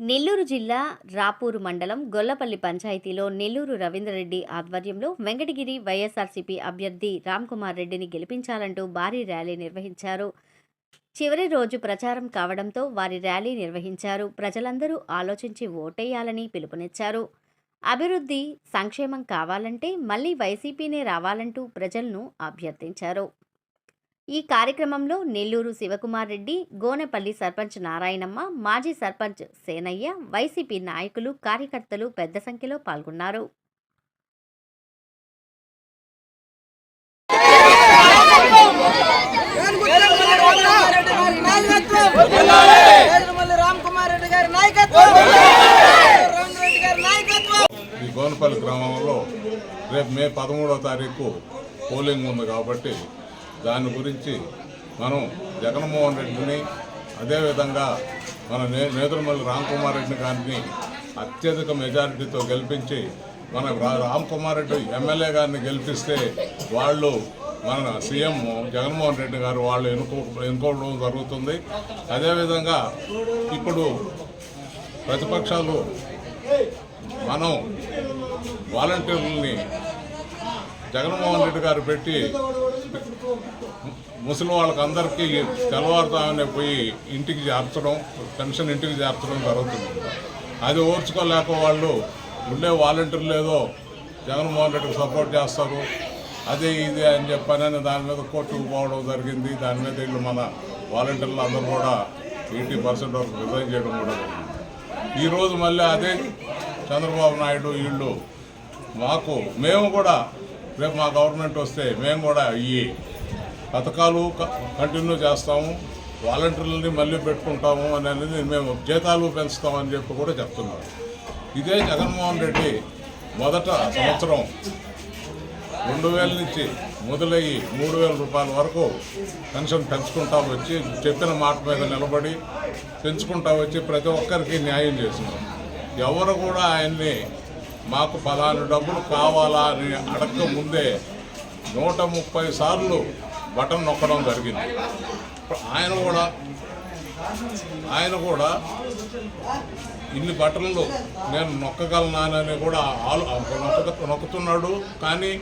నెల్లూరు జిల్లా రాపూరు మండలం గొల్లపల్లి పంచాయతీలో నెల్లూరు రవీంద్రరెడ్డి ఆధ్వర్యంలో వెంకటగిరి వైఎస్ఆర్సీపీ అభ్యర్థి రామ్కుమార్ రెడ్డిని గెలిపించాలంటూ భారీ ర్యాలీ నిర్వహించారు. చివరి రోజు ప్రచారం కావడంతో వారి ర్యాలీ నిర్వహించారు. ప్రజలందరూ ఆలోచించి ఓటేయాలని పిలుపునిచ్చారు. అభివృద్ధి సంక్షేమం కావాలంటే మళ్ళీ వైసీపీనే రావాలంటూ ప్రజలను అభ్యర్థించారు. ఈ కార్యక్రమంలో నెల్లూరు శివకుమార్ రెడ్డి గోనెపల్లి సర్పంచ్ నారాయణమ్మ మాజీ సర్పంచ్ సేనయ్య వైసీపీ నాయకులు కార్యకర్తలు పెద్ద సంఖ్యలో పాల్గొన్నారు. ఈ గోనపల్లి గ్రామంలో రేపు మే పదమూడవ తారీఖు పోలింగ్ ఉంది కాబట్టి దాని గురించి మనం జగన్మోహన్ రెడ్డిని అదేవిధంగా మన నే నేదురుమల్లి రామ్కుమార్ రెడ్డి గారిని అత్యధిక మెజారిటీతో గెలిపించి మన రా- రామ్కుమార్ రెడ్డి ఎమ్మెల్యే గారిని గెలిపిస్తే వాళ్ళు మన సీఎం జగన్మోహన్ రెడ్డి గారు వాళ్ళు ఎన్నుకో ఎన్నుకోవడం జరుగుతుంది. అదేవిధంగా ఇప్పుడు ప్రతిపక్షాలు మనం వాలంటీర్లని జగన్మోహన్ రెడ్డి గారు పెట్టి ముసలి వాళ్ళకి అందరికీ తెల్లవారుతామనే పోయి ఇంటికి చేర్చడం పెన్షన్ ఇంటికి చేర్చడం జరుగుతుంది. అది ఓర్చుకోలేక వాళ్ళు ఉండే వాలంటీర్లు ఏదో జగన్మోహన్ రెడ్డికి సపోర్ట్ చేస్తారు. అదే ఇది అని చెప్పని దాని మీద కోర్టుకు పోవడం జరిగింది. దాని మీద వీళ్ళు మన వాలంటీర్లు అందరూ కూడా ఎయిటీ పర్సెంట్ వరకు రిజైన్ చేయడం కూడా ఈరోజు మళ్ళీ అదే చంద్రబాబు నాయుడు వీళ్ళు మాకు మేము కూడా రేపు మా గవర్నమెంట్ వస్తే మేము కూడా ఈ పథకాలు కంటిన్యూ చేస్తాము. వాలంటీర్లని మళ్ళీ పెట్టుకుంటాము అని అనేది మేము జీతాలు పెంచుతామని చెప్పి కూడా చెప్తున్నాం ఇదే జగన్మోహన్ రెడ్డి మొదట సంవత్సరం రెండు వేల నుంచి మొదలయ్యి మూడు వేల రూపాయల వరకు పెన్షన్ పెంచుకుంటా వచ్చి చెప్పిన మాట మీద నిలబడి పెంచుకుంటా వచ్చి ప్రతి ఒక్కరికి న్యాయం చేసినారు ఎవరు కూడా ఆయన్ని మాకు పలాను డబ్బులు కావాలా అని అడగక ముందే నూట ముప్పై సార్లు బటన్ నొక్కడం జరిగింది. ఆయన కూడా ఆయన కూడా ఇన్ని బటన్లు నేను నొక్కగలనానని కూడా ఆలు నొక్క నొక్కుతున్నాడు. కానీ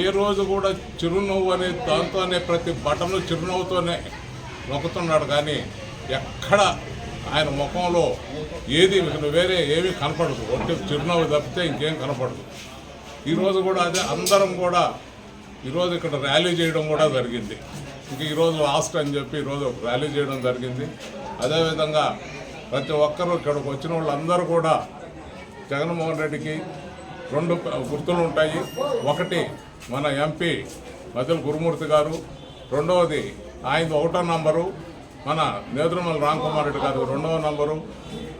ఏ రోజు కూడా చిరునవ్వు అనే దాంతోనే ప్రతి బటన్ చిరునవ్వుతోనే నొక్కుతున్నాడు. కానీ ఎక్కడ ఆయన ముఖంలో ఏది వేరే ఏమీ కనపడదు. ఒట్టి చిరునవ్వు తప్పితే ఇంకేం కనపడదు. ఈరోజు కూడా అదే అందరం కూడా ఈరోజు ఇక్కడ ర్యాలీ చేయడం కూడా జరిగింది. ఇంక ఈరోజు లాస్ట్ అని చెప్పి ఈరోజు ఒక ర్యాలీ చేయడం జరిగింది. అదేవిధంగా ప్రతి ఒక్కరూ ఇక్కడికి వచ్చిన వాళ్ళందరూ కూడా జగన్మోహన్ రెడ్డికి రెండు గుర్తులు ఉంటాయి. ఒకటి మన ఎంపీ మధుల గురుమూర్తి గారు రెండవది ఆయన ఒకటో నంబరు. మన నేదురుమల రామ్కుమార్ రెడ్డి గారు రెండవ నంబరు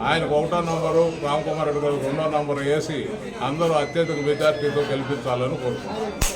ఆయనకు ఒకటో నంబరు రామ్కుమార్ రెడ్డి గారు రెండో నంబరు వేసి అందరూ అత్యధిక మెజార్టీతో గెలిపించాలని కోరుకుంటున్నాను